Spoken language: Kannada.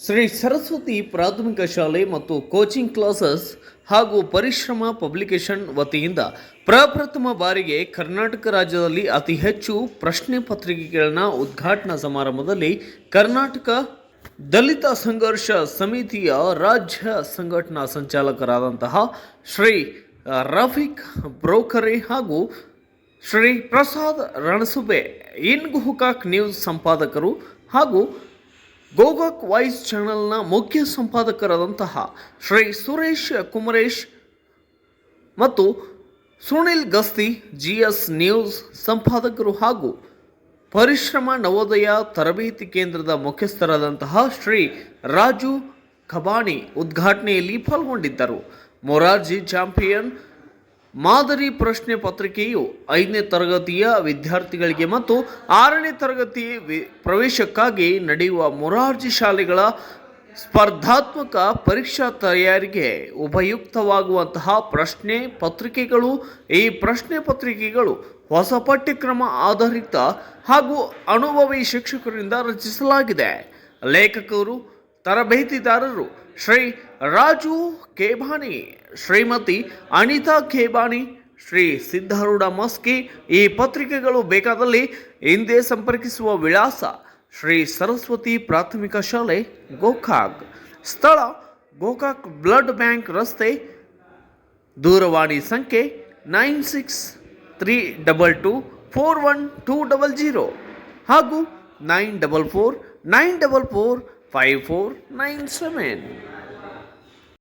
ಶ್ರೀ ಸರಸ್ವತಿ ಪ್ರಾಥಮಿಕ ಶಾಲೆ ಮತ್ತು ಕೋಚಿಂಗ್ ಕ್ಲಾಸಸ್ ಹಾಗೂ ಪರಿಶ್ರಮ ಪಬ್ಲಿಕೇಶನ್ ವತಿಯಿಂದ ಪ್ರಪ್ರಥಮ ಬಾರಿಗೆ ಕರ್ನಾಟಕ ರಾಜ್ಯದಲ್ಲಿ ಅತಿ ಹೆಚ್ಚು ಪ್ರಶ್ನೆ ಪತ್ರಿಕೆಗಳನ್ನ ಉದ್ಘಾಟನಾ ಸಮಾರಂಭದಲ್ಲಿ ಕರ್ನಾಟಕ ದಲಿತ ಸಂಘರ್ಷ ಸಮಿತಿಯ ರಾಜ್ಯ ಸಂಘಟನಾ ಸಂಚಾಲಕರಾದಂತಹ ಶ್ರೀ ರಫೀಕ್ ಬ್ರೋಕರಿ ಹಾಗೂ ಶ್ರೀ ಪ್ರಸಾದ್ ರಣಸುಬೆ ಇನ್ಗುಹುಕಾಕ್ ಹುಕಾಕ್ ನ್ಯೂಸ್ ಸಂಪಾದಕರು ಹಾಗೂ ಗೋಗಾಕ್ ವಾಯ್ಸ್ ಚಾನೆಲ್ನ ಮುಖ್ಯ ಸಂಪಾದಕರಾದಂತಹ ಶ್ರೀ ಸುರೇಶ್ ಕುಮರೇಶ್ ಮತ್ತು Sunil Gasti G S news ಸಂಪಾದಕರು ಹಾಗೂ ಪರಿಶ್ರಮ ನವೋದಯ ತರಬೇತಿ ಕೇಂದ್ರದ ಮುಖ್ಯಸ್ಥರಾದಂತಹ ಶ್ರೀ ರಾಜು ಖಬಾಣಿ ಉದ್ಘಾಟನೆಯಲ್ಲಿ ಪಾಲ್ಗೊಂಡಿದ್ದರು. ಮೊರಾರ್ಜಿ ಚಾಂಪಿಯನ್ ಮಾದರಿ ಪ್ರಶ್ನೆ ಪತ್ರಿಕೆಯು ಐದನೇ ತರಗತಿಯ ವಿದ್ಯಾರ್ಥಿಗಳಿಗೆ ಮತ್ತು ಆರನೇ ತರಗತಿ ಪ್ರವೇಶಕ್ಕಾಗಿ ನಡೆಯುವ ಮೊರಾರ್ಜಿ ಶಾಲೆಗಳ ಸ್ಪರ್ಧಾತ್ಮಕ ಪರೀಕ್ಷಾ ತಯಾರಿಗೆ ಉಪಯುಕ್ತವಾಗುವಂತಹ ಪ್ರಶ್ನೆ ಪತ್ರಿಕೆಗಳು. ಈ ಪ್ರಶ್ನೆ ಪತ್ರಿಕೆಗಳು ಹೊಸ ಪಠ್ಯಕ್ರಮ ಆಧಾರಿತ ಹಾಗೂ ಅನುಭವಿ ಶಿಕ್ಷಕರಿಂದ ರಚಿಸಲಾಗಿದೆ. ಲೇಖಕರು, ತರಬೇತಿದಾರರು ಶ್ರೀ ರಾಜು ಖೇಬಾನಿ, ಶ್ರೀಮತಿ ಅನಿತಾ ಖೇಬಾನಿ, ಶ್ರೀ ಸಿದ್ಧಾರೂಢ ಮಸ್ಕಿ ಈ ಪತ್ರಿಕೆಗಳು ಬೇಕಾದಲ್ಲಿ ಹಿಂದೆ ಸಂಪರ್ಕಿಸುವ ವಿಳಾಸ ಶ್ರೀ ಸರಸ್ವತಿ ಪ್ರಾಥಮಿಕ ಶಾಲೆ, ಗೋಕಾಕ್. ಸ್ಥಳ, ಗೋಕಾಕ್ ಬ್ಲಡ್ ಬ್ಯಾಂಕ್ ರಸ್ತೆ. ದೂರವಾಣಿ ಸಂಖ್ಯೆ nine six three double two four one two double zero ಹಾಗೂ nine double four nine double four five four nine seven.